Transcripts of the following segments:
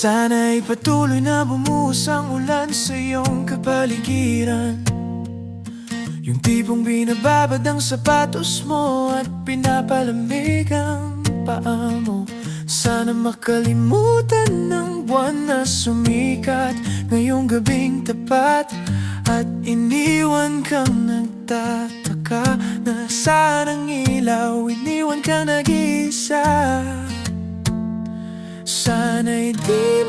Sana'y patuloy na bumuhos ang ulan sa iyong kapaligiran. Yung tipong binababad ang sapatos mo At pinapalamig ang paa mo. Sana makalimutan ng buwan na sumikat Ngayong gabing tapat At iniwan kang nagtataka Na sanang ilaw Iniwan kang nag-iisa Sana'y di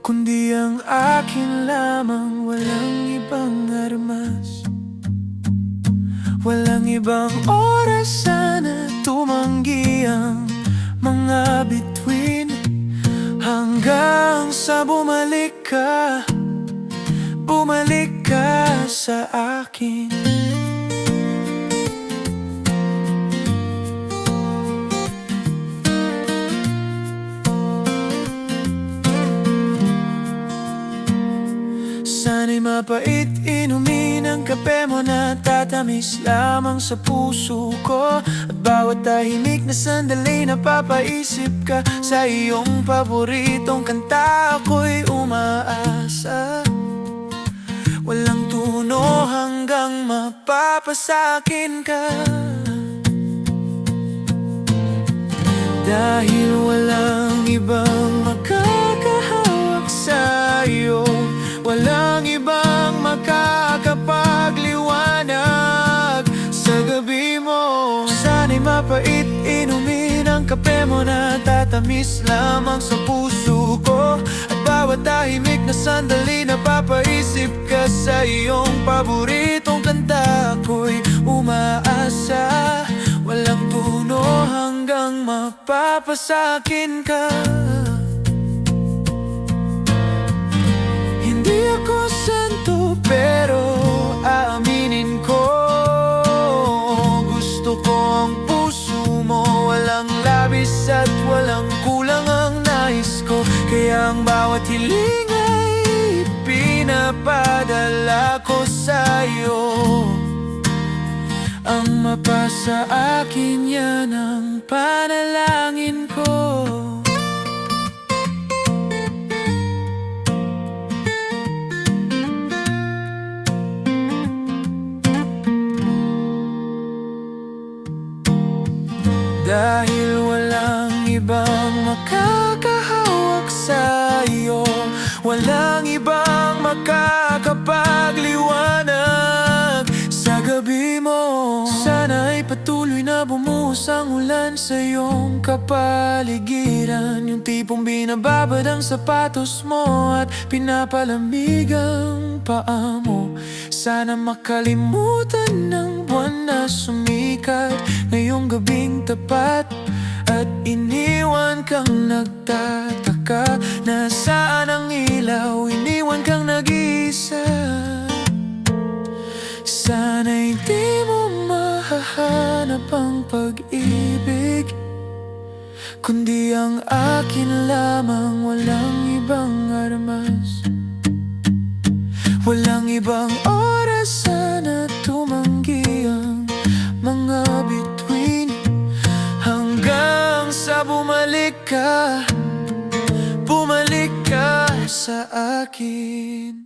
Kundi ang akin lamang. Walang ibang armas. Walang ibang oras sana tumanggi ang mga bituin. Hanggang sa bumalik ka Bumalik ka sa akin Sana'y mapait inumin ang kape mo na tatamis lamang sa puso ko. At bawat tahimik na sandali napapaisip ka Sa iyong paboritong kanta. Ako'y umaasa. Walang tuno hanggang mapapasakin ka. Dahil walang ibang mapait inumin ang kape mo na tatamis lamang sa puso ko. At bawat tahimik na sandali napapaisip ka sa iyong paboritong kanta. Ako'y umaasa Walang tuno hanggang mapapasakin ka at walang kulang ang nais ko Kaya ang bawat hiling ay pinapadala ko sa'yo. Ang mapasa akin yan ang panalangin ko. Dahil walang ibang makakahawak sa iyo Walang ibang makakapagliwanag sa gabi mo. Sana'y patuloy na bumuhos ang ulan sa iyong kapaligiran. Yung tipong binababad ang sapatos mo At pinapalamig ang paa mo. Sana makalimutan ng buwan na sumikat Ngayong gabing tapat At iniwan kang nagtataka Nasaan ang ilaw, iniwan kang nag-iisa. Sana'y di mo mahahanap ang pag-ibig Kundi ang akin lamang. Walang ibang armas. Walang ibang oras ka Bumalik ka sa akin